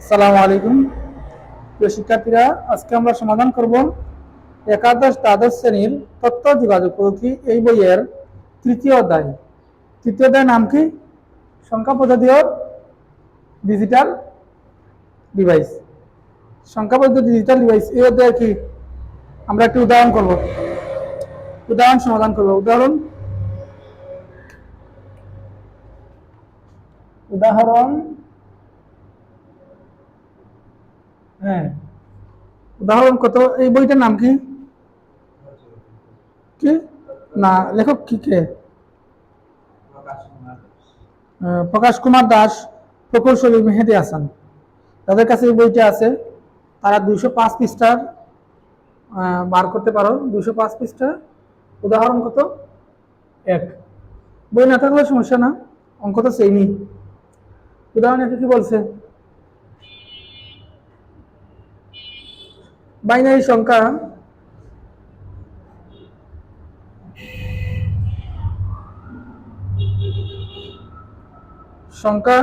আসসালামু আলাইকুম। প্রিয় শিক্ষার্থীরা, আজকে আমরা সমাধান করব একাদশ দ্বাদশ শ্রেণির তথ্য যোগাযোগ পদ্ধতি এই বইয়ের তৃতীয় অধ্যায়। তৃতীয় অধ্যায় নাম কি? সংখ্যা পদ্ধতি ডিজিটাল ডিভাইস সংখ্যা পদ্ধতি ডিজিটাল ডিভাইস এই অধ্যায়ে কি? আমরা একটি উদাহরণ করব। উদাহরণ সমাধান করব। উদাহরণ উদাহরণ হ্যাঁ। উদাহরণ কত? এই বইটার নাম কি? কি? না, লেখক কি কে? প্রকাশ কুমার দাস, প্রকৌশলী মেহেদি হাসান। তাদের কাছে এই বইটা আছে। তারা দুইশো পাঁচ পৃষ্ঠার বার করতে পারো। দুইশো পাঁচ পৃষ্ঠা উদাহরণ কত? এক। বই না থাকলে সমস্যা না। অঙ্ক তো সেমই উদাহরণ একে কি বলছে? বাইনারি সংখ্যা সংখ্যা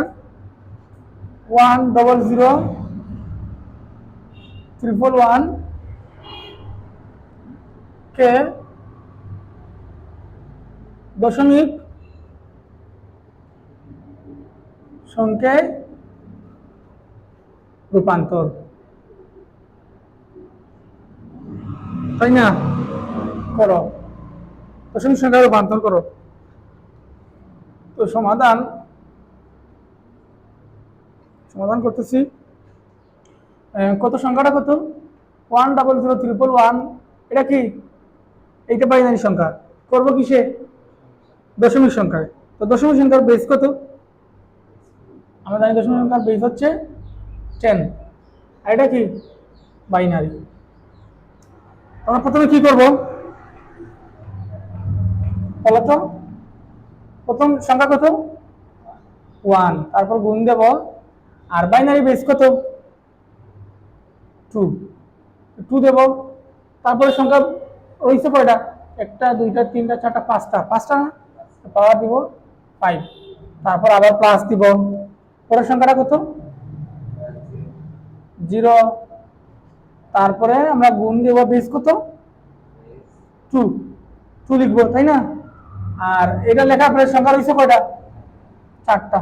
one double zero triple one কে দশমিক সংখ্যায় রূপান্তর। তাই না? করো। দশমিক সংখ্যা রূপান্তর করো। তো সমাধান সমাধান করতেছি। কত সংখ্যাটা কত? One double zero triple one. এটা কি? এইটা বাইনারি সংখ্যা। করব কিসে? দশমিক সংখ্যায়। তো দশমিক সংখ্যার বেস কত? আমরা জানি দশমিক সংখ্যার বেস হচ্ছে টেন আর এটা কি? বাইনারি। আমরা প্রথমে কি করব? বলতো প্রথম সংখ্যা কত? ওয়ান। তারপর গুণ দেব আর বাইনারি বেস কত? টু। টু দেব। তারপরে সংখ্যা রয়েছে কয়টা? একটা, দুইটা, তিনটা, চারটা, পাঁচটা। পাঁচটা না? পাওয়ার দিব ফাইভ তারপর আবার প্লাস দিব। পরের সংখ্যাটা কত? জিরো তারপরে আমরা গুণ দেব বেস কত? টু। টু লিখব, তাই না? আর এটা লেখার পরে সংখ্যা রয়েছে কয়টা? চারটা।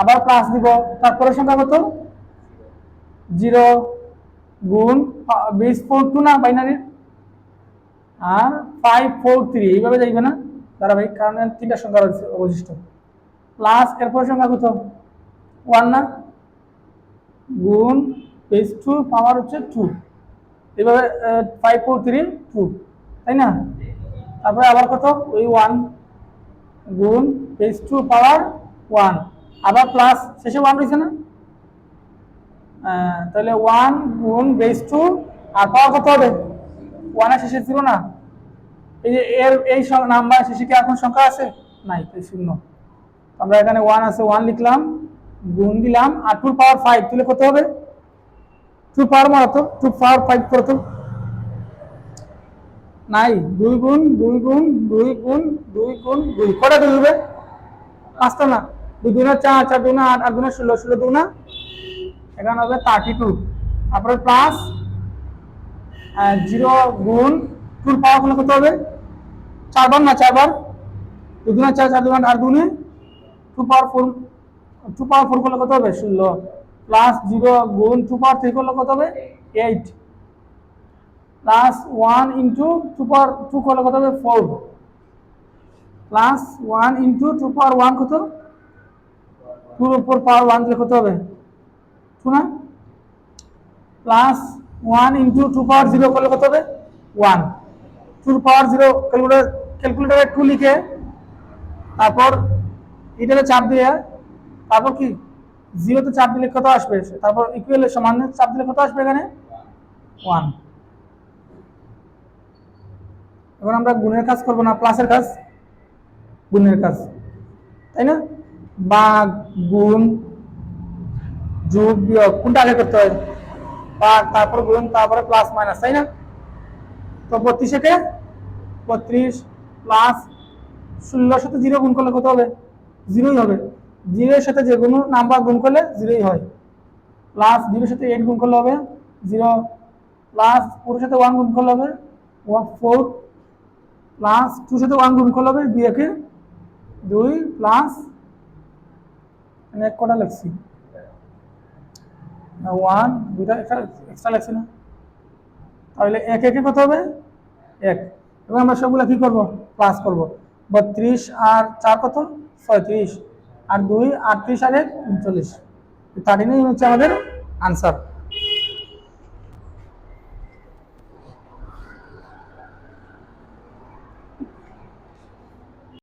আবার প্লাস দিব, তারপরে সংখ্যা কত? জিরো। গুণ বেস ফোর টু না বাইনারি আর ফাইভ ফোর থ্রি এইভাবে যাইবে না? ধারাবাহিক কারণ তিনটা সংখ্যা রয়েছে, অবশিষ্ট। প্লাস এরপরে সংখ্যা কত? ওয়ান না? গুণ বেস টু পাওয়ার হচ্ছে টু এইভাবে ফাইভ ফোর থ্রি টু তাই না? তারপরে আবার কত? ওই ওয়ান গুণ বেস টু পাওয়ার ওয়ান আবার প্লাস শেষে ওয়ান রয়েছে না? তাহলে ওয়ান গুণ বেস টু আর পাওয়ার কত হবে? ওয়ানের শেষে ছিল না? এই যে এর, এই নাম্বার শেষে কি এখন সংখ্যা আছে? নাই, তাই শূন্য। আমরা এখানে ওয়ান আছে ওয়ান লিখলাম, গুণ দিলাম, আর টু পাওয়ার ফাইভ তাহলে কত হবে? টু পাওয়ার মারাতো টু পাওয়ার ফাইভ করতো নাই দুই গুণ দুই গুণ দুই গুণ দুই গুণ, দুই। কটা দুই পাঁচটা না। দুই দুনা চার চার দুনা আট আট দুনা ষোলো ষোলো দুনা এখানে হবে থার্টি টু তারপরে প্লাস জিরো গুণ টুর পাওয়ার কত হবে? চারবার না, চারবার? দুই দুনা চার চার দুনা আট দুনে two power four two power four করলে কত হবে? ষোলো। প্লাস জিরো গুণ টু পাওয়ার থ্রি করলে কত হবে? Eight plus one into two power two করলে কত হবে? Four plus one into two power one কত? টুর উপর পাওয়ার ওয়ান দিলে কত হবে? টু না? Plus one into two power zero করলে কত হবে? ওয়ান টুর পাওয়ার জিরো ক্যালকুলেটার ক্যালকুলেটারে টু লিখে তারপর এটাতে চাপ দিয়ে, তারপর কি? জিরোতে চাপ দিলে কত আসবে? তারপর ইকুয়ালের সমান চাপ দিলে কত আসবে এখানে? ওয়ান এবার আমরা গুণের কাজ করব না প্লাসের কাজ? গুণের কাজ। তাই না? বা গুণ যোগ বিয়োগ, কোনটা আগে করতে হয়? ভাগ তারপর গুণ, তারপরে প্লাস মাইনাস তাই না? তো বত্রিশে বত্রিশ প্লাস ষোলোর সাথে জিরো গুণ করলে কত হবে? জিরোই হবে। জিরোর সাথে যে কোনো নাম্বার গুণ করলে জিরোই হয়। প্লাস জিরোর সাথে এইট গুণ করলে হবে জিরো। প্লাস ফোরের সাথে ওয়ান গুণ করলে হবে ওয়ান ফোর। প্লাস টুর সাথে ওয়ান গুণ করলে হবে দুই একে দুই। প্লাস মানে এক কটা লিখছি। ওয়ান, দুইটা এক্সট্রা লাগছে না। তাহলে এক একে কত হবে? এক। এবং আমরা সবগুলো কী করব? প্লাস করব। বত্রিশ আর চার কত? ছয়ত্রিশ। আর দুই আটত্রিশ আর এক উনচল্লিশ থার্টি হচ্ছে আমাদের আনসার